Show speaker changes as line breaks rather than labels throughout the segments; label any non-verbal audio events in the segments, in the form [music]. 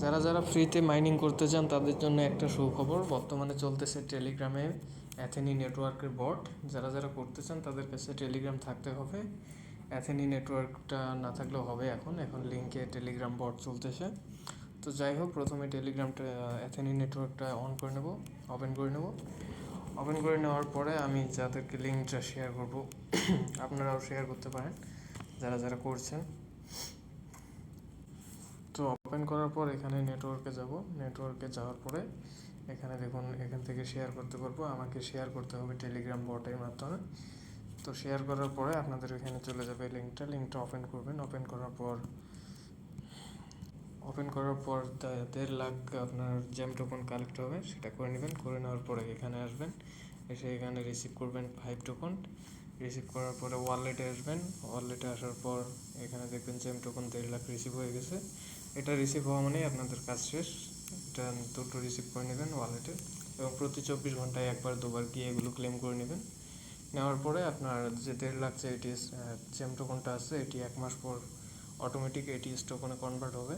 যারা যারা ফ্রিতে মাইনিং করতে চান, তাদের জন্য একটা সুখবর। বর্তমানে চলতেছে টেলিগ্রামে অ্যাথেনি নেটওয়ার্কের বট যারা যারা করতে চান, তাদের কাছে টেলিগ্রাম থাকতে হবে। অ্যাথেনি নেটওয়ার্কটা না থাকলেও হবে এখন। এখন লিঙ্কে টেলিগ্রাম বট চলতেছে। তো যাই হোক, প্রথমে টেলিগ্রামটা অ্যাথেনি নেটওয়ার্কটা অন করে নেব ওপেন করে নেব। ওপেন করে নেওয়ার পরে আমি যাদেরকে লিঙ্কটা শেয়ার করব, [clears throat] আপনারাও শেয়ার করতে পারেন, যারা যারা করছেন। তো ওপেন করার পর এখানে নেটওয়ার্কে যাব। নেটওয়ার্কে যাওয়ার পরে এখানে দেখুন, এখান থেকে শেয়ার করতে পারব। আমাকে শেয়ার করতে হবে টেলিগ্রাম বটের মাধ্যমে। তো শেয়ার করার পরে আপনাদের এখানে চলে যাবে লিঙ্কটা লিঙ্কটা ওপেন করবেন। ওপেন করার পর ওপেন করার পর দেড় লাখ আপনার জ্যাম টোকন কালেক্ট হবে, সেটা করে নেবেন, করে নেওয়ার পরে এখানে আসবেন, এসে এখানে রিসিভ করবেন ফাইভ টোকন রিসিভ করার পরে ওয়ালেটে আসবেন ওয়ালেটে আসার পর এখানে দেখবেন জ্যাম টোকন দেড় লাখ রিসিভ হয়ে গেছে, এটা রিসিভ হওয়া মানেই আপনাদের কাজ শেষ, এটা দুটো রিসিভ করে নেবেন ওয়ালেটে এবং প্রতি চব্বিশ ঘন্টায় একবার, দুবার গিয়ে এগুলো ক্লেম করে নেবেন, নেওয়ার পরে আপনার যে দেড় লাখ যে এটিএস জ্যাম টোকনটা আছে, এটি এক মাস পর অটোমেটিক এটিএস টোকনে কনভার্ট হবে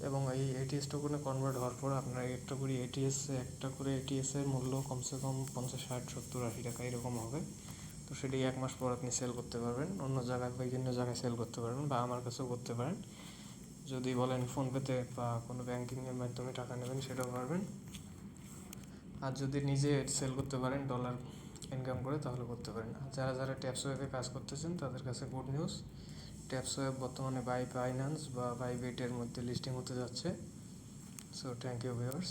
এবং এই এটিএস টোকনে কনভার্ট হওয়ার পর আপনার একটা করে এটিএস একটা করে এটিএস এর মূল্য কমসে কম পঞ্চাশ, ষাট, সত্তর, আশি টাকা এরকম হবে। তো সেটি এক মাস পর আপনি সেল করতে পারবেন। অন্য জায়গায় বিভিন্ন জায়গায় সেল করতে পারবেন বা আমার কাছেও করতে পারেন। যদি বলেন ফোনপেতে বা কোনো ব্যাংকিংয়ের মাধ্যমে টাকা নেবেন, সেটাও পারবেন। আর যদি নিজে সেল করতে পারেন ডলার ইনকাম করে, তাহলে করতে পারেন। যারা যারা ট্যাপস ওয়েবে কাজ করতেছেন, তাদের কাছে গুড নিউজ ট্যাপস ওয়েব বর্তমানে বাই ফাইন্যান্স বা বাই বেটের মধ্যে লিস্টিং হতে যাচ্ছে। So thank you viewers